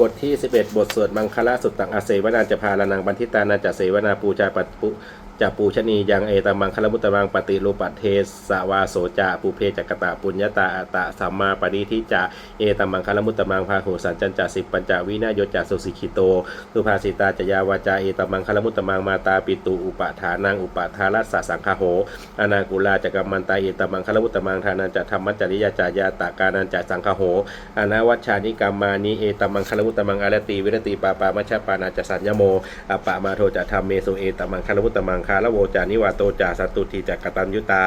บทที่ 11 บทสวดมังคลาสุตตังอาเสวนาจะพาลานังบันทิตานาจะเสวนาปูชาปัตปุ จะปูชนียังเอตมังคลมุตตมังปฏิรูปัตเทสวาโสจะปุเพจักตะปุญญาตาอัตตะสัมมาปณิทิจะเอตมังคลมุตตมังพาหูสันจันจสิปัญจวินายจะสุสิกิโตสุภาสิตาจยาวาจาเอตมังคลมุตตมังมาตาปิตุอุปทานังอุปทารัสสะสังคโหอนากุลาจักรมันตาเอตมังคลมุตตมังทานันจะธรรมจริยาจายาตากานันจะสังคโหอนาวัชชานิกรรมานิเอตมังคลมุตตมังอารติวิรติปาปามัชฌปานาจะสัญญโมอปะมาโทจะธรรมเมสุเอตมังคลมุตตมังคาระโวจานิวาโตจาสัตตุทีจักกตัญยุตา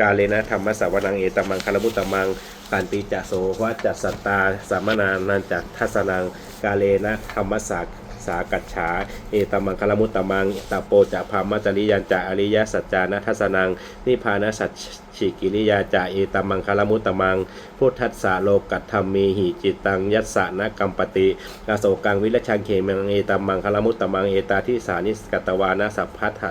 กาเลนะธรรมสวนังเอตมังคารมุตมังขันติจะโสวัจจัสตตาสามนานันจักทัสนังกาเลนะธรรมสัก สากัจฉา เอตมังคลมุตตมังตโปจะพามัจริยันจะอริยสัจจานัทสนัง นิพานสัจฉิกิริยาจะเอตมังคลมุตตมัง พุทธัสสะโลกัตธรรมมีหิจิตตังยัสสะนะกัมปติอโศกังวิรชังเขมังเอตมังคลมุตตมังเอตาทิสานิสกตวานะสัพพัทธ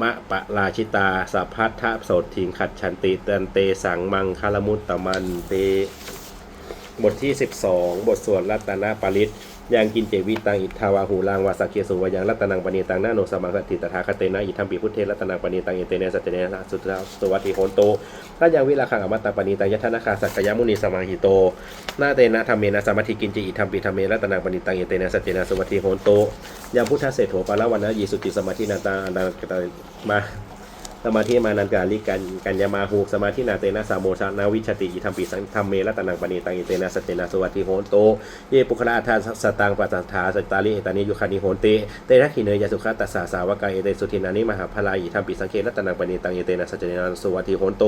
มะปะราชิตาสัพพัทธะโสทิงขัดฉันติเตันเตสังมังคลมุตตมันเต บทที่ 12 บทสวดรัตนปาริต ยังกินเจวิตังอิทาวาหูลังวาสกเกสุวายังรัตนังปณีตังนาโนสมังสติตถาคเตนะอิทัมปีพุทเทรัตนังปณีตังเอเตเนสัจเจเนสุตตะสวัสดิโหนโตถ้ายังวิลาคังอมตตปณีตังยะทนาคาสักกยมุนีสมาหิโตนาเตนะธรรมเมนะสมาธิกินจิอิทัมปีธรรมเมรัตนังปณีตังเอเตเนสัจเจนะสวัสดิโหนโตยังพุทธเศรษโถปาลวันนะยีสุติสมาธินาตาอันาตมา สมาธิมานันกาลิกันกัญญามาหูสมาธินาเตนะสามโมชานาวิชติอิทัมปิสังธรรมเมรัตนังปณีตังอิเตนะสเจนะสวัสดิโหนโตเยปุคลาทานสตังปัสสัทธาสตาลิเอตานิยุคานิโหนเตเตนะขิเนยสุขตัสสาสาวกาเอเตสุทินานิมหาพลาอิทัมปิสังเครัตนังปณีตังอิเตนะสจเจนะสวัสดิโหนโต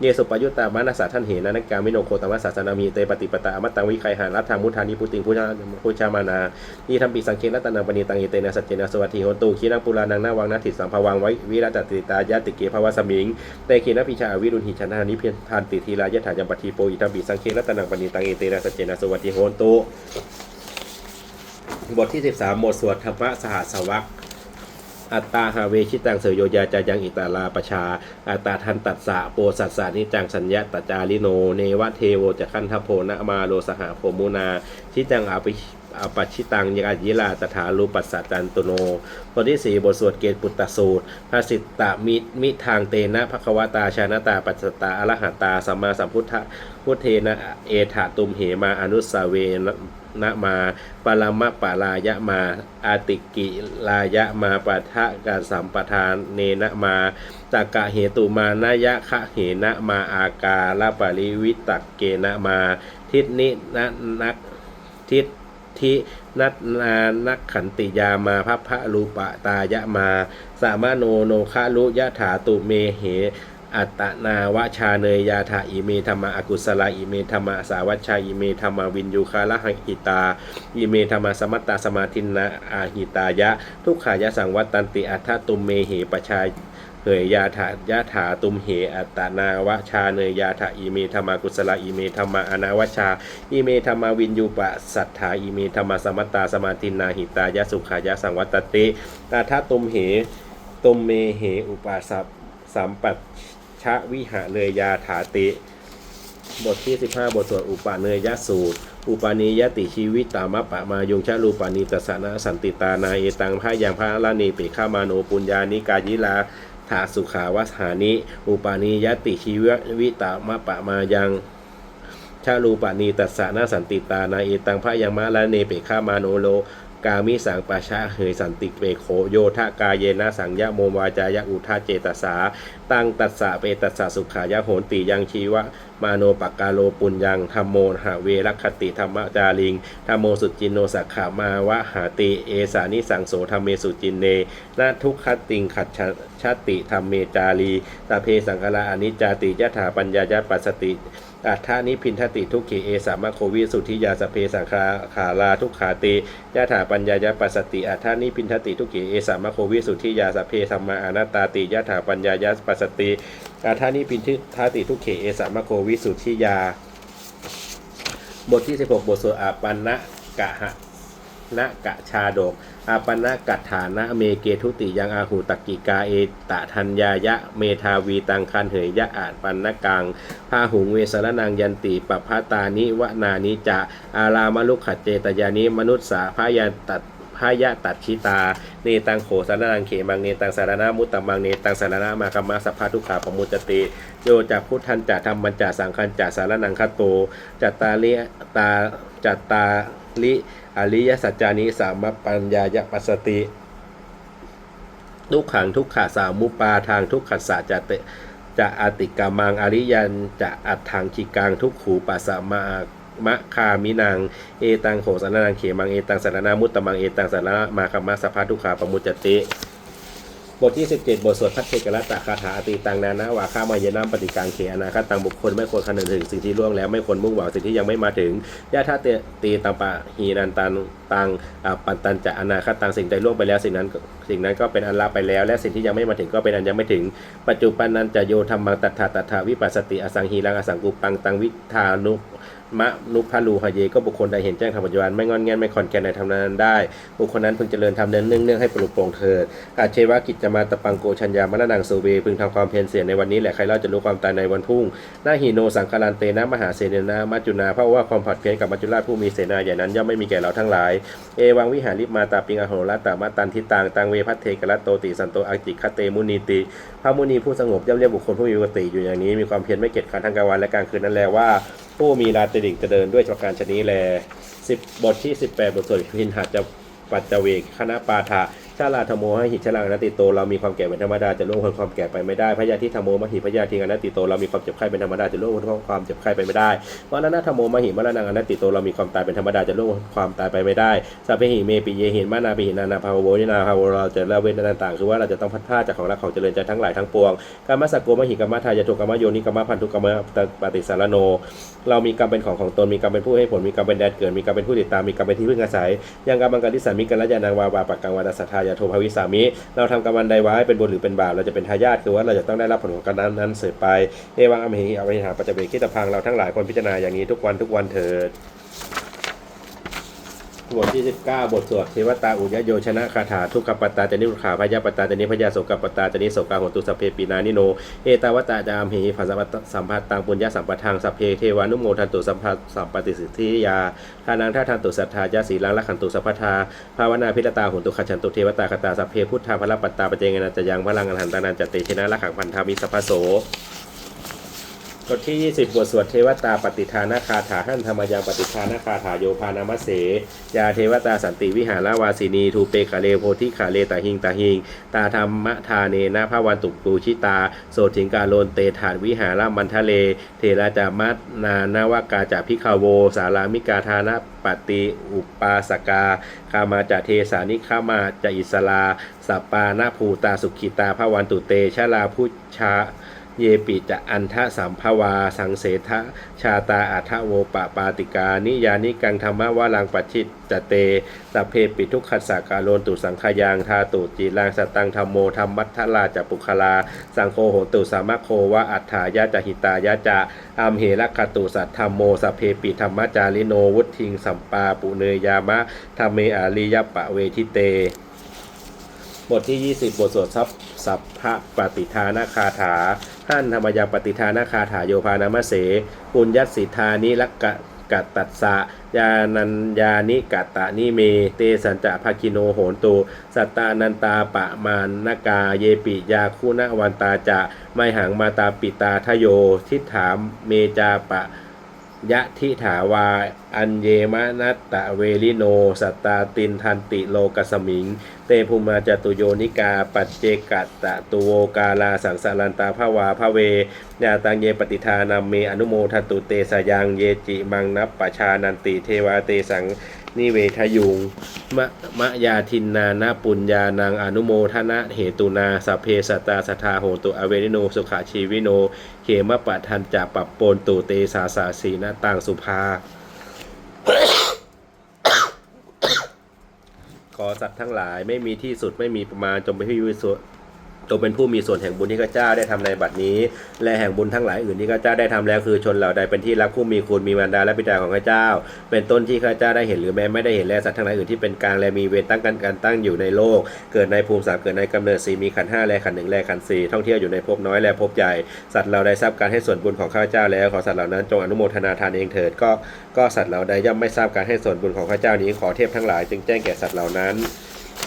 เยสุปยุตตามานาสาท่านเห็นนักการมิโนโคตมัสสาสนามีเตปฏิปตาอมตังวิไคหารัตถามุทานิพุติงพุชาพุชามานาอิทัมปิสังเครัตนังปณีตังอิเตนะสจเจนะสวัสดิโหนโตขีนังปุรานังนาวังนาทิสัมภวังไว้วิรัตติตายติเกภวะสมิงเตเคินพิชาอวิรุณหิชนานิเพียนทานติทีรายะถายัมปทีโปอิทัมปิสังเครัตนังปณีตังเอเตนะสจเจนะสวัสดิโหนโตบทที่ 13บทสวดธรรมะสหสวักอัตตาหาเวชิตังเสยโยยาจายังอิตาลาปชา อัตตาทันตัสสะโปสัสสานิจังสัญญาตจาริโน เนวะเทโวจะขันทโพนะมาโลสหโพมุนา ชิจังอภิ อปัชชิตังยกายิลาตถาลูปัสสะจันตุโนบทที่สี่บทสวดเกตปุตตสูตรภาสิตตมิมิทางเตนะภควตาชานตาปัสสตาอรหัตตาสัมมาสัมพุทธพุทเทนะเอถาตุมเหมาอนุสาเวนะมาปรมะปะลายะมาอาติกิลายะมาปะทะกสัมปทานเนนะมาตากะเหตุมานายะคะเหนะมาอากาลปริวิตักเกนะมา ทิศนินะนักทิศ ทินัตนานักขันติยามาพัพพะรูปะตายะมาสามโนโนคะลุยะถาตุเมเหอัตนาวชาเนยยาถาอิเมธรรมะอกุศลาอิเมธรรมะสาวัชชาอิเมธรรมะวินยูคาละหังหิตา อิเมธรรมะสมัตตาสมาธินะอาหิตายะ ทุกขายะสังวัตตันติอัฏฐตุมเมเหปชา เหยยาถายาถาตุมเหอัตนาวชาเนยยาถาอิเมธรรมกุศลาอิเมธรรมอนาวชา อิเมธรรมะวินยูปะสัทธาอิเมธรรมะสมัตตาสมาธินาหิตายะสุขายะสังวัตติอัฏฐตุมเหตุมเมเหอุปาสัพสัมปัชะวิหะเนยยาถาติ บทที่ 15 บทสวดอุปาเนยยสูตรอุปานิยติชีวิตตามะปะมายุงชะลูปานิตสนะสันติตานาเอตังพายังพระลานีปิฆามาโนปุญญานิกายิลาาสุขาวัสานิ อุปาณิยติชีววิตามะปะมายังชาลูปานีตัสสะนาสันติตานาเอตังพระยังมะละเนเปฆามาโนโล กามิสังปะชะเหยสันติเปโขโยทะกาเยนะสังยะโมวาจายะอุทาเจตสา ตังตัสสะเปตัสสะสุขายะโหนติยังชีวะมาโนปกาโลปุญญังธรรมโมหะเวรคติธรรมจาริงธรรมโมสุจินโนสักขามาวะหาติเอสานิสังโสธรรมเมสุจินเนนาทุกขติงขัดชะชาติธรรมเมจารีตาเพสังฆราอนิจจาติยะถาปัญญายะปัสสติ อัฏฐานิพินทติทุกขีเอสามะโควิสุทธิยาสเพสังคาขาลาทุกขาติยะถาปัญญายปัสสติอัฏฐานิพินทติทุกขีเอสามะโควิสุทธิยาสเพธรรมาอนัตตาติยะถาปัญญายปัสสติอัฏฐานิพินทติทุกขีเอสามะโควิสุทธิยา บทที่ 16 บทสวดอาปันนะกะหะ นะกะชาดกอาปนะกัฐานะเมเกทุติยังอาหูตกิกาเอตะทัญญายะเมทาวีตังคันเหยยะอาจปันนกังพาหุงเวสรนังยันติปภาตานิวนานิจะอารามลุกขเจตยานิมนุษสาพายันตัดพายะตัดชิตา เนตังโขสารนังเขมังเนตังสารนามุตตมังเนตังสารนามาคัมมสัพพทุกขาปมุตติโยจากพุทธันจะธรรมันจะสังคันจะสารนังคโตจัตตาลิตาจัตตาลิ อริยสัจจานิสามปัญญายปัสสติ ทุกขังทุกขาสามุปาทางทุกขัสสะจะเตจะอติกามังอริยันจะอัดทางขีกังทุกขูปัสสะมามะคามินังเอตังโขสานังเขมังเอตังสารนามุตตมังเอตังสารนามาคมมาสภาทุกขาปมุจติ บทที่ 17 บทสวดพัทเทกรัตตะคาถาอติตังนานะวาข้ามายนามปฏิการเขอนาคตังบุคคลไม่ควรคำนึงถึงสิ่งที่ล่วงแล้วไม่ควรมุ่งหวังสิ่งที่ยังไม่มาถึงยะท่าเตตีตังปะหีนันตันตังปันตันจะอนาคตังสิ่งใดล่วงไปแล้วสิ่งนั้นสิ่งนั้นก็เป็นอันละไปแล้ว และสิ่งที่ยังไม่มาถึงก็เป็นอันยังไม่ถึง ปัจจุบันนันจะโยธรรมังตัทธาตัทธาวิปัสสติอสังหีรังอสังกุปังตังวิธานุ มะนุพาลูหะเย ก็บุคคลใดเห็นแจ้งธรรมปัจจุบันไม่งอนแงนไม่คอนแกนในธรรมนั้นได้ บุคคลนั้นพึงเจริญธรรมเดินเนื่องเนื่องให้ปลุกโปร่งเถิดอาเชวะกิจจมาตะปังโกชัญญามะนังโสเวพึงทำความเพียรเสียในวันนี้แหละใครเล่าจะรู้ความตายในวันพุ่งนาหิโนสังคารันเตนะมหาเสนนะมัจจุนาเพราะว่าความผัดเพี้ยนกับมัจจุราชผู้มีเสนาอย่างนั้นย่อมไม่มีแก่เราทั้งหลาย เอวังวิหาริมาตาปิงอโหรตามาตันทิตังตังเวพัทเทกรัตโตติสันโตอัจจิคเตมุนีติพระมุนีผู้สงบย่อมเรียกบุคคลผู้มีปกติอยู่อย่างนี้มีความเพียรไม่เกียจคร้านทั้งกลางวันและกลางคืนนั่นแลว่า ผู้มีราตรีดิ่งจะเดินด้วยประการชนี้แลสิบบทที่สิบแปดบทสวดพินหัดจะปัจจเวกคณะปาฐา ชาลาธโมให้หิชลังอนัตติโตเรามีความแก่เป็นธรรมดาจะล่วงพ้นความแก่ไปไม่ได้พยาธิธโมมหิพยาธิอนัตติโตเรามีความเจ็บไข้เป็นธรรมดาจะล่วงพ้นความเจ็บไข้ไปไม่ได้มรณะธโมมหิมรณะอนัตติโตเรามีความตายเป็นธรรมดาจะล่วงพ้นความตายไปไม่ได้สัพเพหิเมปิเยหินมานาปิหินานาภาวโวนินาภาวโวเราจะละเว้นต่างๆ คือว่าเราจะต้องพัดพลาจากของรักของเจริญใจทั้งหลายทั้งปวงกรรมสักโกมหิกรรมทายาทุกรรมโยนิกรรมพันธุกรรมปฏิสารโน เรามีกรรมเป็นของของตนมีกรรมเป็นผู้ให้ผลมีกรรมเป็นแดนเกิดมีกรรมเป็นผู้ติดตามมีกรรมเป็นที่พึ่งอาศัยยังกรรมังการทิสามิกันละยานางวาวาปักกังวาดสัทธายาโทภวิสามิ เราทำกรรมันใดไว้เป็นบุญหรือเป็นบาปเราจะเป็นทายาทคือว่าเราจะต้องได้รับผลของกรรมนั้นนั้นเสยไปเอวังอมหิอวิหาปัจจเบกิตพังเราทั้งหลายควรพิจารณาอย่างนี้ทุกวันทุกวันเถิด บทที่ 19 บทสวดเทวตาอุยโยชนะคาถาทุกขปตตาจนิรุขาพยาปตตาจนิพยาโสกปตตาจนิโสกาหตุสเพปีนานิโน เอตาวตาจามหิภาสัมปตสัมภัตตังปุญญาสัมปทังสัพเพเทวานุโมทันตุสัมภัสัมปติสิทธิยาทานังท่าทันตุสัทธายาสีลังละขันตุสัพพทาภาวนาพิรตาหุนตุขจันตุเทวตาคตาสัพเพพุทธาพระปัตตาปเจงนัจยังพลังอรหันตานันจติชนะละขังพันธามิสัพพโส บทที่ 20 บทสวดเทวตาปฏิทานาคาถาหันธรรมยังปฏิทานาคาถาโยพานามเส ยาเทวตาสันติวิหารวาสินีทูเปกะเลโพธิขาเลตาหิงตาหิง ตาธรรมทาเนนะภาวันตุปูชิตา โสถิงกาโลนเตถานวิหารมันทะเล เทราจามัตนานาวากาจาพิคาโว สารามิกาทานะปฏิอุปาสกาคามาจะเทสานิคามาจะอิสลาสัปปานาภูตาสุขิตาภาวันตุเตชาลาพุชา เยปิจะอันทะสัมภวา สังเสทะชาตาอัทะโวปะปาติกา นิยานิกังธรรมะวาลังปัจฉิตจเตสัพเพปิทุกขัสสะกาโลนตุสังขยังทาตุจีรังสตังธรรมโมธรรมัทธลาจะปุคลา สังโฆโหตุสามะโควะอัฏฐายะจะหิตายะจะอัมเหระคตุสัทธรรมโมสัพเพปิธรรมจาริโนวุทิงสัมปาปุเนยามะธรรมเมอาริยปะเวทิเตบทที่ 20 บทสวดทัพสัพพะปฏิทานาคาถา ท่านธรรมยาปฏิทานาคาถาโยพานามเสปุญญสิทธานิลักกะกัตตัสสะยานัญญานิกัตตะนิเม เตสันจะภาคิโนโหนตูสัตตานันตาปะมานนากาเยปิยาคุณวันตาจะไมหังมาตาปิตาทโย ทิฏฐามเมจาปะ ยะทิถาวา อัญเยมะนัตตะเวริโน สัตตาตินทันติโลกสมิง เตภูมาจตุโยนิกา ปัจเจกัตตะตุโวกาลาสังสารันตาภาวาภาเวยาตังเยปฏิทานาเมอนุโมทตุเตสยังเยจิมังนัปปชานันติเทวาเตสัง นิเวทยุงมะมะยาทินนานาปุญญานังอนุโมทนะเหตุนาสัพเพสตาสทธาโหตุอเวนิโนสุขชีวิโนเขมปะทันจะปับปนตุเตสาสาสีนาต่างสุภา ขอสัตว์ทั้งหลายไม่มีที่สุดไม่มีประมาณจงไปนที่วิสุ จงเป็นผู้มีส่วนแห่งบุญที่ข้าเจ้าได้ทำในบัดนี้ และแห่งบุญทั้งหลายอื่นที่ข้าเจ้าได้ทำแล้วคือชนเหล่าใดเป็นที่รักผู้มีคุณมีมารดาและบิดาของข้าเจ้า เป็นต้นที่ข้าเจ้าได้เห็นหรือแม้ไม่ได้เห็นและสัตว์ทั้งหลายอื่นที่เป็นกลางและมีเวรตั้งกันการตั้งอยู่ในโลก เกิดในภูมิสามเกิดในกำเนิดสี่มีขันห้าและขันหนึ่งและขันสี่ท่องเที่ยวอยู่ในภพน้อยและภพใหญ่สัตว์เราได้ทราบการให้ส่วนบุญของข้าเจ้าแล้วขอสัตว์เหล่านั้นจงอนุโมทนาทานเองเถิดก็ก็สัตว์เหล่าใดย่อมไม่ทราบการให้ส่วนบุญของข้าเจ้านี้ขอเทพทั้งหลายจึงแจ้งแก่สัตว์เหล่านั้นเ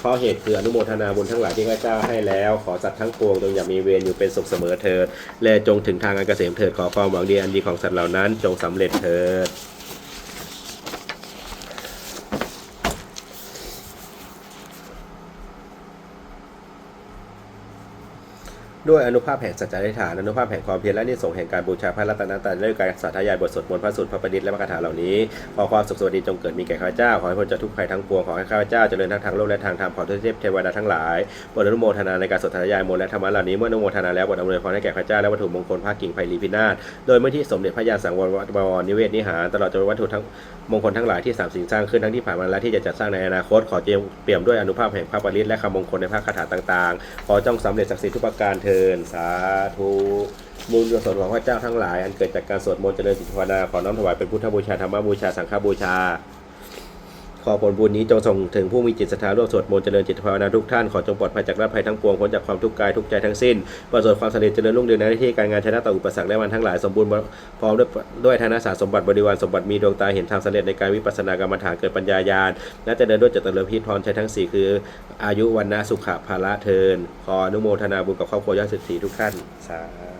ราะเหตุคืออนุโมทนาบุญทั้งหลายที่ข้าพเจ้าให้แล้ว ขอสัตว์ทั้งปวงจงอย่ามีเวรอยู่เป็นสุขเสมอเถิดและจงถึงทางอันเกษมเถิดขอความหวังดีอันดีของสัตว์เหล่านั้น จงสำเร็จเถิด ด้วยอนุภาพแห่งสัจจะอธิฐานอนุภาพแห่งความเพียรและนิสงแห่งการบูชาพระรัตนตรัยด้วยการสาธยายบทสวดมนต์พระสูตรพระประดิษฐ์และพระคาถาเหล่านี้ขอความสุขสวัสดีจงเกิดมีแก่ข้าพเจ้าขอให้พ้นจากทุกภัยทั้งปวงขอให้ข้าพเจ้าเจริญทั้งทางโลกและทางธรรมขอเทพเทวดาทั้งหลายโปรดอนุโมทนาในการสวดสาธยายมนต์และธรรมะเหล่านี้เมื่ออนุโมทนาแล้วโปรดอำนวยพรให้แก่ข้าพเจ้าและวัตถุมงคลพระกิ่งไพลีพินาศโดยเมื่อที่สมเด็จพระยาณสังวรวัดบวรนิเวศนิหารตลอดจนวัตถุทั้งมงคลทั้งหลายที่สามสิ่งสร้างขึ้นทั้งที่ผ่านมาและที่จะจัดสร้างในอนาคตขอเจียมเปี่ยมด้วยอนุภาพแห่งพระปริตและคำมงคลในพระคาถาต่างๆ ขอจงสำเร็จศักดิ์สิทธิ์ทุกประการเริญ สาธุบุญกุศลของพระเจ้าทั้งหลาย อันเกิดจากการสวดมนต์เจริญสิทธิภาวนาขอน้อมถวายเป็นพุทธบูชาธรรมบูชาสังฆบูชา ขอผลบุญนี้จงส่งถึงผู้มีจิตศรัทธาร่วมสวดมนต์เจริญจิตภาวนาทุกท่าน ขอจงปลอดภัยจากรคภัยทั้งปวงพ้นจากความทุกข์กายทุกใจทั้งสิ้น ประสบความสำเร็จเจริญรุ่งเรืองในหน้าที่การงานชนะต่ออุปสรรคและวันทั้งหลายสมบูรณ์พร้อมด้วยด้วยธนสารสมบัติบริวารสมบัติมีดวงตาเห็นทางสำเร็จในการวิปัสสนากรรมฐานเกิดปัญญาญาณและเจริญด้วยจตุรพิธพรใช้ทั้งสี่คือ อายุวันนะสุขะภาละเทินขออนุโมทนาบุญกับครอบครัวยอดสิทธิทุกท่านสาธุ